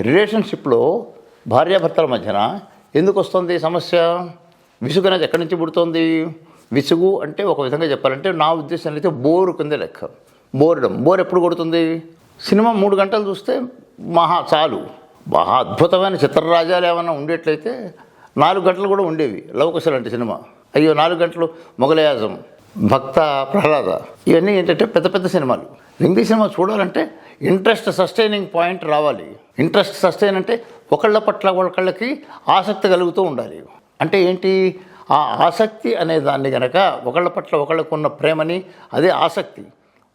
రిలేషన్షిప్లో భార్యాభర్తల మధ్యన ఎందుకు వస్తుంది సమస్య? విసుగు అనేది ఎక్కడి నుంచి పుడుతుంది? విసుగు అంటే ఒక విధంగా చెప్పాలంటే నా ఉద్దేశం అయితే బోరు కింద లెక్క. బోరడం. బోర్ ఎప్పుడు కొడుతుంది? సినిమా మూడు గంటలు చూస్తే మహా చాలు. మహా అద్భుతమైన చిత్రరాజాలు ఏమైనా ఉండేట్లయితే నాలుగు గంటలు కూడా ఉండేవి. లవకుశ లాంటి సినిమా. అయ్యో నాలుగు గంటలు మొఘలయాజం భక్త ప్రహ్లాద. ఇవన్నీ ఏంటంటే పెద్ద పెద్ద సినిమాలు. హిందీ సినిమా చూడాలంటే ఇంట్రెస్ట్ సస్టైనింగ్ పాయింట్ రావాలి. ఇంట్రెస్ట్ సస్టైన్ అంటే ఒకళ్ళ పట్ల ఒకళ్ళకి ఆసక్తి కలుగుతూ ఉండాలి. అంటే ఏంటి? ఆ ఆసక్తి అనే దాన్ని కనుక ఒకళ్ళ పట్ల ఒకళ్ళకు ఉన్న ప్రేమని అదే ఆసక్తి.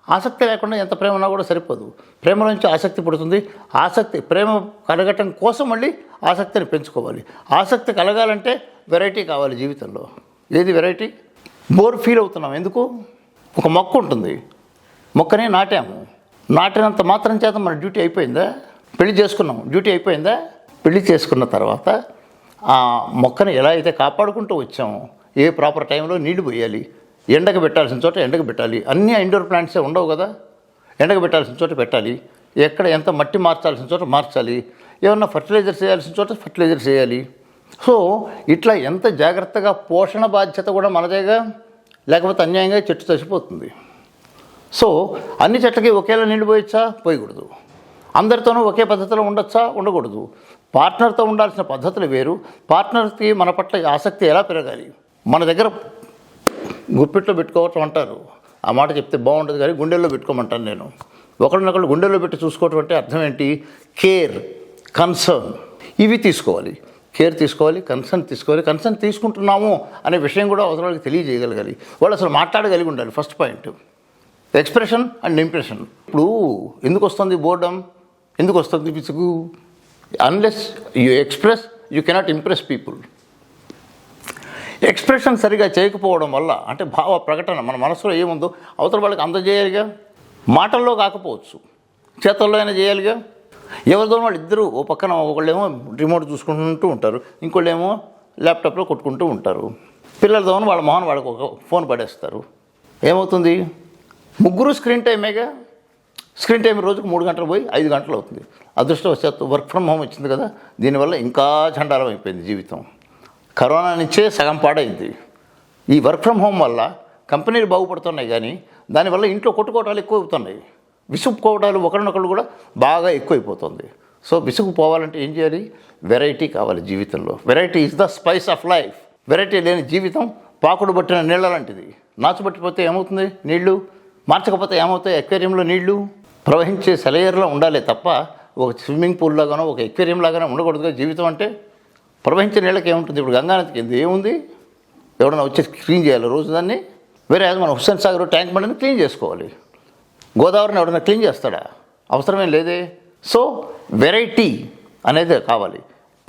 ఆసక్తి లేకుండా ఎంత ప్రేమ ఉన్నా కూడా సరిపోదు. ప్రేమ నుంచి ఆసక్తి పుడుతుంది. ఆసక్తి ప్రేమ కలగటం కోసం మళ్ళీ ఆసక్తిని పెంచుకోవాలి. ఆసక్తి కలగాలంటే వెరైటీ కావాలి జీవితంలో. ఏది వెరైటీ? బోర్ ఫీల్ అవుతున్నాం. ఎందుకు? ఒక మొక్క ఉంటుంది. మొక్కనే నాటాము. నాటినంత మాత్రం చేత మన డ్యూటీ అయిపోయిందా? పెళ్ళి చేసుకున్నాం. డ్యూటీ అయిపోయిందా? పెళ్ళి చేసుకున్న తర్వాత ఆ మొక్కని ఎలా అయితే కాపాడుకుంటూ వచ్చామో ఏ ప్రాపర్ టైంలో నీళ్ళు పోయాలి ఎండకు పెట్టాల్సిన చోట ఎండకు పెట్టాలి అన్ని ఇండోర్ ప్లాంట్సే ఉండవు కదా? ఎండకు పెట్టాల్సిన చోట పెట్టాలి ఎక్కడ ఎంత మట్టి మార్చాల్సిన చోట మార్చాలి ఏమన్నా ఫర్టిలైజర్ చేయాల్సిన చోట ఫర్టిలైజర్ చేయాలి సో ఇట్లా ఎంత జాగ్రత్తగా పోషణ బాధ్యత కూడా మనదేగా? లేకపోతే అన్యాయంగా చెట్టు చచ్చిపోతుంది సో అన్ని చెట్లకి ఒకేలా నీళ్ళు పోయొచ్చా? పోయకూడదు. అందరితోనూ ఒకే పద్ధతిలో ఉండొచ్చా? ఉండకూడదు. పార్ట్నర్తో ఉండాల్సిన పద్ధతులు వేరు. పార్ట్నర్కి మన పట్ల ఆసక్తి ఎలా పెరగాలి? మన దగ్గర గుప్పిట్లో పెట్టుకోవటం అంటారు. ఆ మాట చెప్తే బాగుండదు కానీ గుండెల్లో పెట్టుకోమంటాను నేను. ఒకరినొకరు గుండెల్లో పెట్టి చూసుకోవటం అంటే అర్థం ఏంటి? Care concern. ఇవి తీసుకోవాలి. కేర్ తీసుకోవాలి కన్సర్న్ తీసుకోవాలి. కన్సర్న్ తీసుకుంటున్నాము అనే విషయం కూడా అవసరం తెలియజేయగలగాలి. వాళ్ళు అసలు మాట్లాడగలిగి ఉండాలి. First point. Expression and impression. ఇప్పుడు ఎందుకు వస్తుంది బోర్డం? ఎందుకు వస్తుంది పిచ్చుకు? Unless you express you cannot impress people expression సరిగా చేయకపోవడం వల్ల అంటే భావ ప్రకటన మన మనసులో ఏముందో అవతల వాళ్ళకి అందజేయాలిగా? మాటల్లో కాకపోవచ్చు. చేతల్లో అయినా చేయాలిగా? ఎవరిదో వాళ్ళు ఇద్దరు ఓ పక్కన ఒకళ్ళేమో రిమోట్ చూసుకుంటూ ఉంటారు ఇంకోళ్ళేమో ల్యాప్టాప్లో కొట్టుకుంటూ ఉంటారు. పిల్లలతో వాళ్ళ మొహన్ వాళ్ళకి ఒక ఫోన్ పడేస్తారు. ఏమవుతుంది? ముగ్గురు స్క్రీన్ టైమేగా? స్క్రీన్ టైం రోజుకు మూడు గంటలు పోయి ఐదు గంటలు అవుతుంది. అదృష్టవశాత్తు వర్క్ ఫ్రమ్ హోమ్ వచ్చింది కదా దీనివల్ల ఇంకా చండాలం అయిపోయింది జీవితం. కరోనా నుంచే సగం పాడైంది. ఈ వర్క్ ఫ్రమ్ హోమ్ వల్ల కంపెనీలు బాగుపడుతున్నాయి కానీ దానివల్ల ఇంట్లో కొట్టుకోవటాలు ఎక్కువ అవుతున్నాయి విసుక్కుపోవడాలు ఒకరినొకరు కూడా బాగా ఎక్కువైపోతుంది. సో విసుగు పోవాలంటే ఏం చేయాలి? వెరైటీ కావాలి జీవితంలో. Variety is the spice of life. Variety లేని జీవితం పాకుడు పట్టిన నీళ్ళ లాంటిది. నాచుబట్టిపోతే ఏమవుతుంది? నీళ్ళు మార్చకపోతే ఏమవుతాయి? ఎక్వేరియంలో నీళ్ళు ప్రవహించే సెలయర్లో ఉండాలి తప్ప ఒక స్విమ్మింగ్ పూల్ లాగానో ఒక ఎక్వేరియం లాగానో ఉండకూడదుగా జీవితం అంటే. ప్రవహించే నీళ్ళకి ఏముంటుంది? ఇప్పుడు గంగానది కింద ఏముంది? ఎవడన్నా వచ్చి క్లీన్ చేయాలి రోజు దాన్ని? వేరే మన హుస్సేన్ సాగర్ ట్యాంక్ బండిని క్లీన్ చేసుకోవాలి. గోదావరిని ఎవడన్నా క్లీన్ చేస్తాడా? అవసరమేం లేదే. సో వెరైటీ అనేది కావాలి.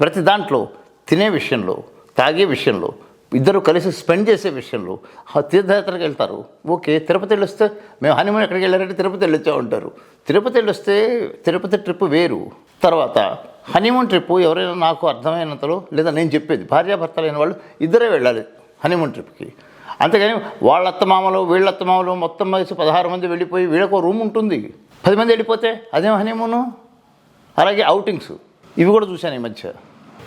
ప్రతి దాంట్లో తినే విషయంలో తాగే విషయంలో ఇద్దరు కలిసి స్పెండ్ చేసే విషయంలో తీర్థయాత్రకి తీర్థయాత్రకు వెళ్తారు. ఓకే తిరుపతి వెళ్ళొస్తే మేము హనీమూన్ ఎక్కడికి వెళ్ళారంటే తిరుపతి వెళ్ళొచ్చా ఉంటారు. తిరుపతి వెళ్ళొస్తే తిరుపతి ట్రిప్ వేరు. తర్వాత హనీమూన్ ట్రిప్ ఎవరైనా నాకు అర్థమైనంతలో లేదా నేను చెప్పేది భార్యాభర్తలైన వాళ్ళు ఇద్దరే వెళ్ళాలి హనీమూన్ ట్రిప్కి. అంతేగాని వాళ్ళ అత్తమామలు వీళ్ళ అత్తమామలు మొత్తం వయసు పదహారు మంది వెళ్ళిపోయి వీళ్ళకు రూమ్ ఉంటుంది. పది మంది వెళ్ళిపోతే అదేం హనీమూను? అలాగే అవుటింగ్స్. ఇవి కూడా చూశాను ఈ మధ్య.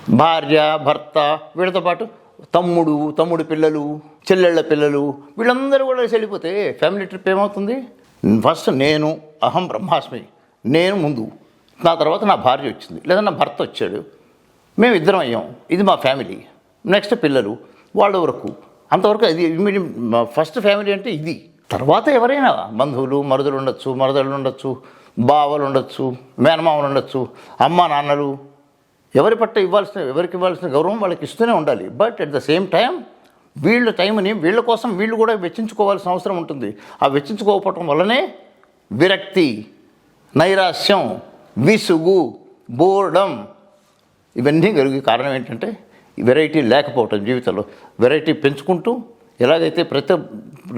భార్య భర్త వీళ్ళతో పాటు తమ్ముడు తమ్ముడు పిల్లలు చెల్లెళ్ళ పిల్లలు వీళ్ళందరూ కూడా వెళ్ళిపోతే ఫ్యామిలీ ట్రిప్ ఏమవుతుంది? ఫస్ట్ నేను అహం బ్రహ్మాస్మి నేను ముందు. నా తర్వాత నా భార్య వచ్చింది. లేదా నా భర్త వచ్చాడు. మేము ఇద్దరం అయ్యాం. ఇది మా ఫ్యామిలీ నెక్స్ట్ పిల్లలు వాళ్ళ వరకు. అంతవరకు ఇది ఇమీడియట్ ఫస్ట్ ఫ్యామిలీ అంటే ఇది. తర్వాత ఎవరైనా బంధువులు మరుదులు ఉండొచ్చు మరదలు ఉండొచ్చు బావలు ఉండొచ్చు మేనమామలు ఉండొచ్చు అమ్మ నాన్నలు ఎవరి పట్ల ఇవ్వాల్సిన ఎవరికి ఇవ్వాల్సిన గౌరవం వాళ్ళకి ఇస్తూనే ఉండాలి. But at the same time వీళ్ళ టైంని వీళ్ళ కోసం వీళ్ళు కూడా వెచ్చించుకోవాల్సిన అవసరం ఉంటుంది. ఆ వెచ్చించుకోకపోవటం వల్లనే విరక్తి నైరాస్యం విసుగు బోర్డం ఇవన్నీ కలిగే కారణం ఏంటంటే వెరైటీ లేకపోవటం జీవితంలో. వెరైటీ పెంచుకుంటూ ఎలాగైతే ప్రతి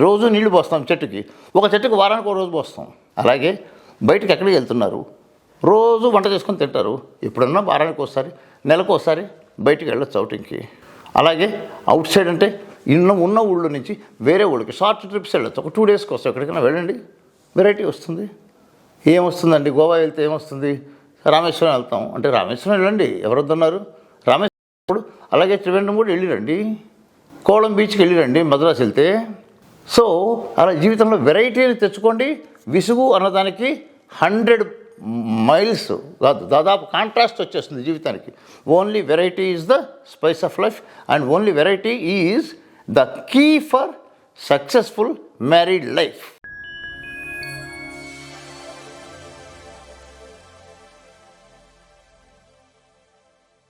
రోజు నీళ్ళు పోస్తాం చెట్టుకి ఒక చెట్టుకి వారానికి ఒక రోజు పోస్తాం. అలాగే బయటకు ఎక్కడికి వెళ్తున్నారు? రోజు వంట చేసుకొని తింటారు. ఎప్పుడన్నా వారానికి ఒకసారి నెలకు ఒకసారి బయటికి వెళ్ళొచ్చు అవుటింగ్కి అలాగే అవుట్ సైడ్ అంటే ఇన్న ఉన్న ఊళ్ళో నుంచి వేరే ఊళ్ళకి షార్ట్ ట్రిప్స్ వెళ్ళొచ్చు. ఒక టూ డేస్కి వస్తాం ఎక్కడికైనా వెళ్ళండి. వెరైటీ వస్తుంది. ఏమొస్తుందండి? గోవా వెళ్తే ఏమొస్తుంది? రామేశ్వరం వెళ్తాం. అంటే రామేశ్వరం వెళ్ళండి. ఎవరొద్దున్నారు? రామేశ్వరం అలాగే త్రివేంద్రం కూడా వెళ్ళిరండి కోలం బీచ్కి వెళ్ళిరండి మద్రాసు వెళ్తే. సో అలా జీవితంలో వెరైటీని తెచ్చుకోండి. విసుగు అన్నదానికి హండ్రెడ్ మైల్స్ కాదు దాదాపు కాంట్రాస్ట్ వచ్చేస్తుంది జీవితానికి. Only variety is the spice of life and only variety is the key for successful married life